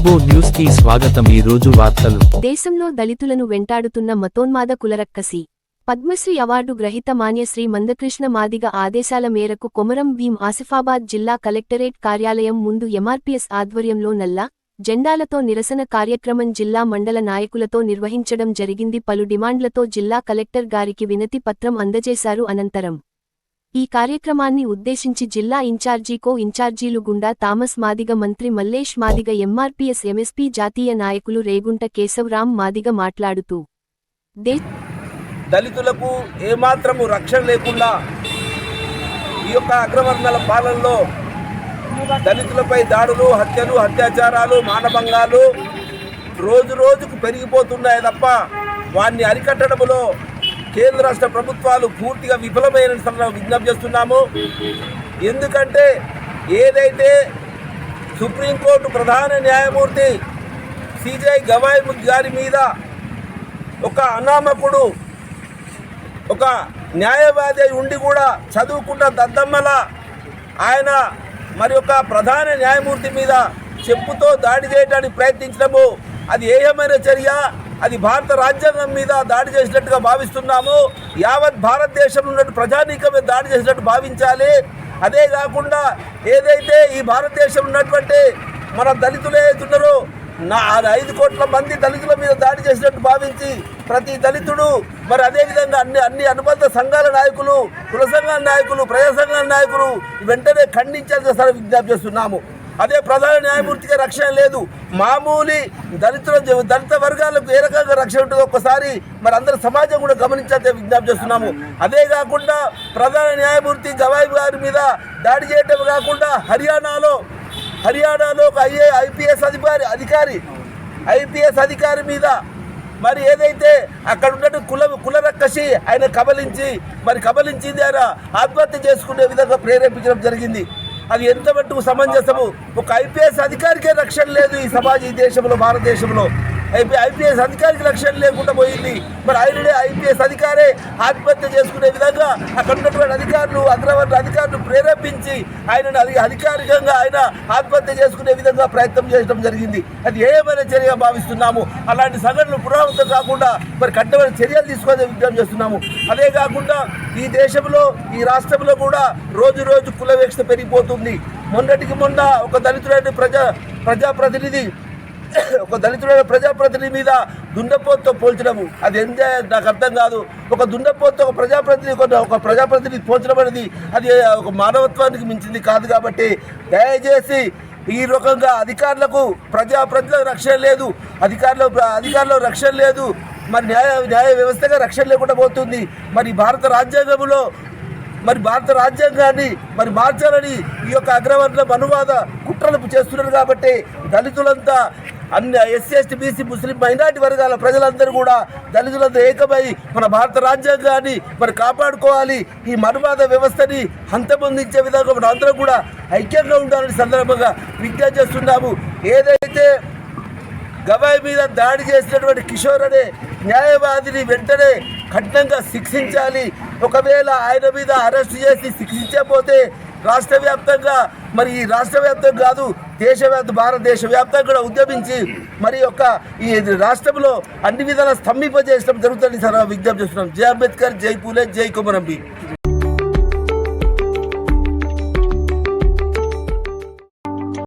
సుబ్బో న్యూస్కి స్వాగతం. ఈ రోజు వార్తలు. దేశంలో దళితులను వెంటాడుతున్న మతోన్మాద కులరక్కసి. పద్మశ్రీ అవార్డు గ్రహీత మాన్యశ్రీ మందకృష్ణ మాదిగ ఆదేశాల మేరకు కొమరం భీం ఆసిఫాబాద్ జిల్లా కలెక్టరేట్ కార్యాలయం ముందు ఎంఆర్పీఎస్ ఆధ్వర్యంలో నల్ల జెండాలతో నిరసన కార్యక్రమం జిల్లా మండల నాయకులతో నిర్వహించడం జరిగింది. పలు డిమాండ్లతో జిల్లా కలెక్టర్ గారికి వినతి పత్రం అందజేశారు అనంతరం. ఈ కార్యక్రమాన్ని ఉద్దేశించి జిల్లా ఇన్ఛార్జీ కో ఇన్ఛార్జీలు గుండా థామస్ మాదిగ మంత్రి మల్లేష్ మాదిగ ఎంఆర్పీఎస్ ఎంఎస్పీ జాతీయ నాయకులు రేగుంట కేశవరాం మాదిగ మాట్లాడుతూ దళితులకు ఏమాత్రము రక్షణ లేకుండా ఈ యొక్క అగ్రవర్ణాల పాలనలో దళితులపై దాడులు హత్యలు అత్యాచారాలు మానభంగాలు రోజు రోజుకు పెరిగిపోతున్నాయి తప్ప వారిని అరికట్టడంలో కేంద్ర రాష్ట్ర ప్రభుత్వాలు పూర్తిగా విఫలమైన విజ్ఞప్తి చేస్తున్నాము. ఎందుకంటే ఏదైతే సుప్రీంకోర్టు ప్రధాన న్యాయమూర్తి సిజే గవాయ్ గారి మీద ఒక అనామకుడు ఒక న్యాయవాది అయి ఉండి కూడా చదువుకున్న దద్దమ్మల ఆయన మరి ఒక ప్రధాన న్యాయమూర్తి మీద చెప్పుతో దాడి చేయడానికి ప్రయత్నించడము అది ఏయమైన చర్య. అది భారత రాజ్యాంగం మీద దాడి చేసినట్టుగా భావిస్తున్నాము. యావత్ భారతదేశంలో ఉన్న ప్రజానీకం మీద దాడి చేసినట్టు భావించాలి. అదే కాకుండా ఏదైతే ఈ భారతదేశంలో ఉన్నటువంటి మన దళితులు ఏదైతున్నారో నా అది ఐదు కోట్ల మంది దళితుల మీద దాడి చేసినట్టు భావించి ప్రతి దళితుడు మరి అదేవిధంగా అన్ని అన్ని అనుబంధ సంఘాల నాయకులు కుల సంఘాల నాయకులు ప్రజా సంఘాల నాయకులు వెంటనే ఖండించాల్సిన సరే విజ్ఞప్తి చేస్తున్నాము. అదే ప్రధాన న్యాయమూర్తిగా రక్షణ లేదు. మామూలు దళితుల దళిత వర్గాలకు ఏ రకంగా రక్షణ ఉంటుందో ఒక్కసారి మరి అందరు సమాజం కూడా గమనించాల్సిన విజ్ఞప్తి చేస్తున్నాము. అదే కాకుండా ప్రధాన న్యాయమూర్తి గవాయి గారి మీద దాడి చేయటం కాకుండా హర్యానాలో హర్యానాలో ఒక ఐఏ ఐపీఎస్ అధికారి అధికారి ఐపీఎస్ అధికారి మీద మరి ఏదైతే అక్కడ ఉన్నట్టు కుల కులరక్కసి ఆయన కబలించి మరి కబలించింది ఆయన ఆత్మహత్య చేసుకునే విధంగా ప్రేరేపించడం జరిగింది. అది ఎంత మట్టుకు సమంజసము? ఒక ఐపీఎస్ అధికారికే రక్షణ లేదు ఈ సమాజ ఈ దేశంలో భారతదేశంలో. ఐపీఎస్ అధికారికి లక్ష్యం లేకుండా పోయింది. మరి ఆయననే ఐపీఎస్ అధికారే ఆత్మహత్య చేసుకునే విధంగా అక్కడ ఉన్నటువంటి అధికారులు అగ్రవర్ణ అధికారులు ప్రేరేపించి ఆయనను అది అధికారికంగా ఆయన ఆత్మహత్య చేసుకునే విధంగా ప్రయత్నం చేయడం జరిగింది. అది ఏమైనా చర్యగా భావిస్తున్నాము? అలాంటి సంఘటనలు పునరావృతం కాకుండా మరి కట్టమైన చర్యలు తీసుకొని విజ్ఞప్తి చేస్తున్నాము. అదే కాకుండా ఈ దేశంలో ఈ రాష్ట్రంలో కూడా రోజు రోజు కుల వివక్ష పెరిగిపోతుంది. మొన్నటికి మొన్న ఒక దళితుడైన ప్రజా ప్రజాప్రతినిధి ఒక దళితుడైన ప్రజాప్రతినిధి మీద దుండపోతుతో పోల్చడము. అది ఎంత నాకు అర్థం కాదు. ఒక దుండపోతుతో ఒక ప్రజాప్రతినిధి ఒక- ఒక ప్రజాప్రతినిధి పోల్చడం అనేది అది ఒక మానవత్వానికి మించింది కాదు కాబట్టి దయచేసి ఈ రకంగా అధికారులకు ప్రజాప్రతినిధులకు రక్షణ లేదు. అధికారులు అధికారులు రక్షణ లేదు. మరి న్యాయ న్యాయ వ్యవస్థగా రక్షణ లేకుండా పోతుంది. మరి భారత రాజ్యాంగంలో మరి భారత రాజ్యాంగాన్ని మరి మార్చాలని ఈ యొక్క అగ్రవర్ణ అనువాద కుట్రలు చేస్తున్నారు కాబట్టి దళితులంతా అన్ని SC ST BC Muslim minority వర్గాల ప్రజలందరూ కూడా దళితులంతా ఏకమై మన భారత రాజ్యాంగాన్ని మరి కాపాడుకోవాలి. ఈ మనువాద వ్యవస్థని అంతమొందించే విధంగా మన అందరం కూడా ఐక్యంగా ఉండాలని సందర్భంగా విజ్ఞప్తి చేస్తున్నాము. ఏదైతే గవాయి మీద దాడి చేసినటువంటి కిషోర్ అనే న్యాయవాదిని వెంటనే కఠినంగా శిక్షించాలి. ఒకవేళ ఆయన మీద అరెస్ట్ చేసి శిక్షించకపోతే రాష్ట్ర వ్యాప్తంగా మరి ఈ రాష్ట్ర వ్యాప్తం కాదు దేశవ్యాప్త భారతదేశ వ్యాప్తంగా కూడా ఉద్యమించి మరి యొక్క ఈ రాష్ట్రంలో అన్ని విధాలా స్తంభింపజేయడం జరుగుతుంది సార్ విజ్ఞప్తి చేస్తున్నాం. జై అంబేద్కర్ జై పూలే జై కుమరంబి